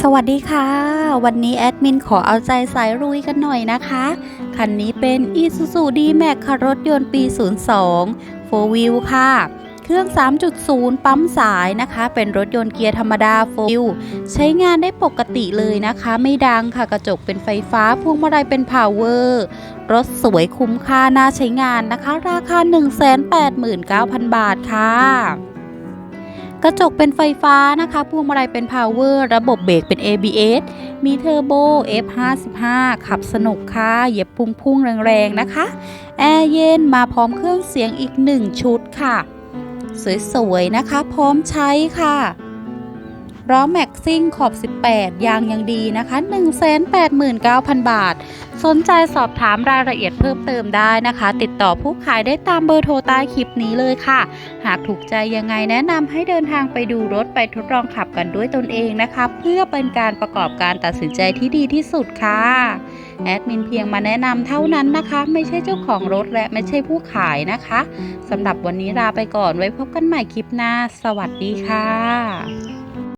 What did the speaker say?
สวัสดีค่ะ วันนี้แอดมินขอเอาใจสายรุยกันหน่อยนะคะ คันนี้เป็น Isuzu D-Max ค่ะรถยนต์ปี 02 4 Wheel ค่ะ เครื่อง 3.0 ปั๊มสายนะคะ เป็นรถยนต์เกียร์ธรรมดา4 Wheel ใช้งานได้ปกติเลยนะคะ ไม่ดังค่ะกระจกเป็นไฟฟ้า พวงมาลัยเป็น Power รถสวยคุ้มค่าน่าใช้งานนะคะ ราคา 189,000 บาทค่ะ กระจกเป็นไฟฟ้านะคะพวงมาลัยเป็น power ระบบเบรกเป็น ABS มีเทอร์โบ F55 ขับสนุกค่ะเหยียบพุ่งๆแรงๆนะคะ แอร์เย็นมาพร้อมเครื่องเสียงอีก 1 ชุดค่ะ สวยๆนะคะ พร้อมใช้ค่ะ ล้อแม็กซิ่งขอบ 18 ยางยังดีนะคะ 189,000 บาท สนใจสอบถามรายละเอียดเพิ่มเติมได้นะคะ ติดต่อผู้ขายได้ตามเบอร์โทรใต้คลิปนี้เลยค่ะ หากถูกใจยังไงแนะนำให้เดินทางไปดูรถไปทดลองขับกันด้วยตนเองนะคะ เพื่อเป็นการประกอบการตัดสินใจที่ดีที่สุดค่ะแอดมินเพียงมาแนะนำเท่านั้นนะคะ ไม่ใช่เจ้าของรถและไม่ใช่ผู้ขายนะคะสำหรับวันนี้ลาไปก่อนไว้พบกันใหม่คลิปหน้า สวัสดีค่ะ